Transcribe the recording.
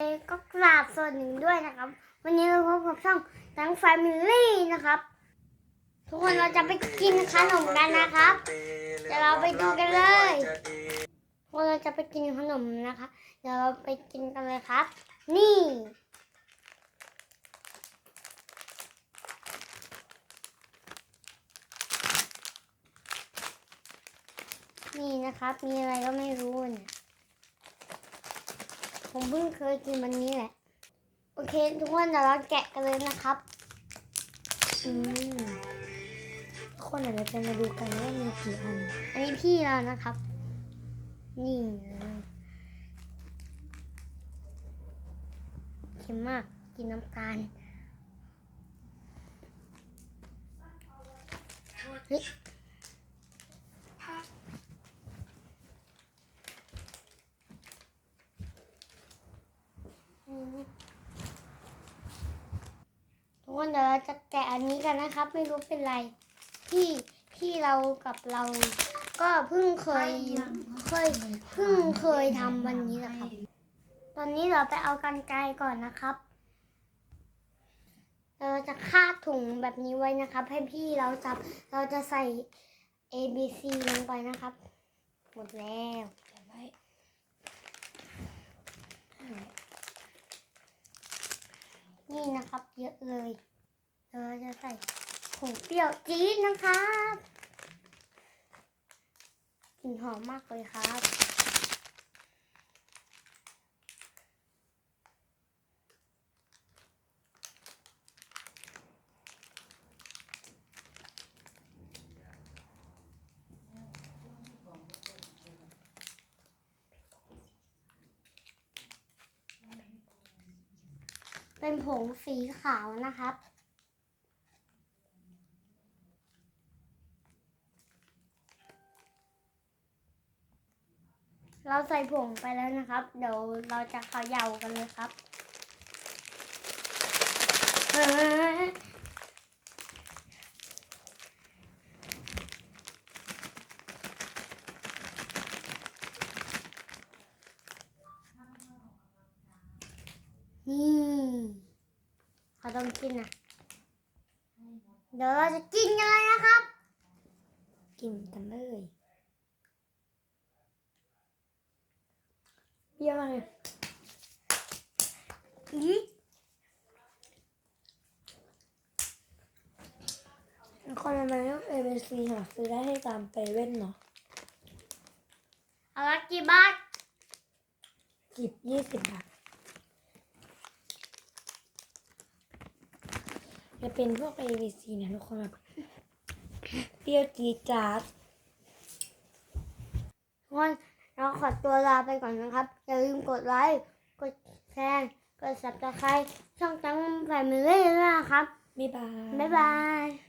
ก็กราบส่วนหนึ่งด้วยนะครับ วันนี้เราพบกับช่องทั้ง Family นะครับ ทุกคนเราจะไปกินขนมกันนะครับเดี๋ยวเราไปดูกันเลยทุกคนเราจะไปกินขนมนะคะ เดี๋ยวเราไปกินกันเลยครับ นี่ นี่นะครับ มีอะไรก็ไม่รู้เนี่ย ผมเพิ่งเคยกินวันนี้แหละ โอเค ทุกคนเดี๋ยวเราแกะกันเลยนะครับ อืมทุกคนเดี๋ยวเราจะมาดูกันว่ามีกี่อัน อันนี้พี่เรานะครับ นี่เค็มมาก กินน้ำตาลเฮ้ย ทุกคนเดี๋ยวเราจะแกะอันนี้กันนะครับ ไม่รู้เป็นไรพี่พี่เรากับเรา ก็เพิ่งเคยเคยเพิ่งเคยทำวันนี้แหละครับ ตอนนี้เราไปเอากันไกลก่อนนะครับ เราจะคาดถุงแบบนี้ไว้นะครับ ให้พี่เราจับเราจะใส่ A B C ลงไปนะครับ หมดแล้ว นี่นะครับ เยอะเลยเราจะใส่ผงเปรี้ยวจี๊ดนะครับกลิ่นหอมมากเลยครับ เป็นผงสีขาวนะครับ เราใส่ผงไปแล้วนะครับ เดี๋ยวเราจะเขย่ากันเลยครับเฮ้ยนี่เขาต้องกินนะเดี๋ยวเราจะกินกันเลยนะครับ กินกันเลยเยี่ยมมากเลยอีคนทำไมต้อง A B C หาซื้อได้ให้ตามไปเว่นเนาะเอาละกี่บาท กิบยี่สิบบาท จะเป็นพวก A B C เนี่ยทุกคนแบบเปรี้ยวจี๊ดจ๊าดทุกคนเราขอตัวลาไปก่อนนะครับ อย่าลืมกดไลค์กดแชร์กด subscribe ช่องจังแฟมิลี่ด้วยนะครับ บ๊ายบาย บ๊ายบาย